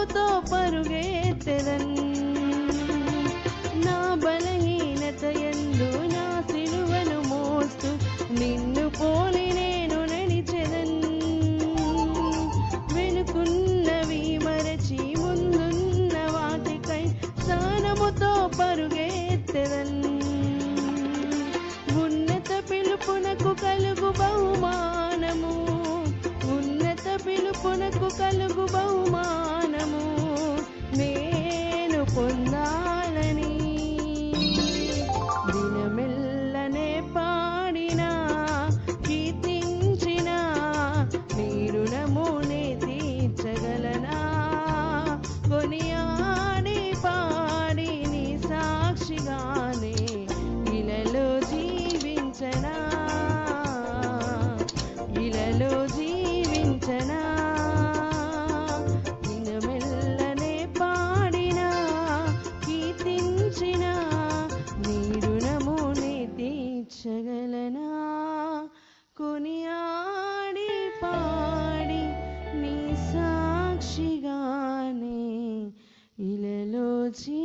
పరుగుతో పరుగేత్తెదన్. నా బలహీనత ఎందు నా సిలువను మోస్తూ నిన్ను పోలి నేను నడిచెదన్. వెనుకున్నవి మరచి ముందున్న వాటికై స్థానముతో పరుగేత్తెదన్. ఉన్నత పిలుపునకు కలుగు బహుమానము. ఉన్నత పిలుపునకు కలుగు బహుమానం বলছি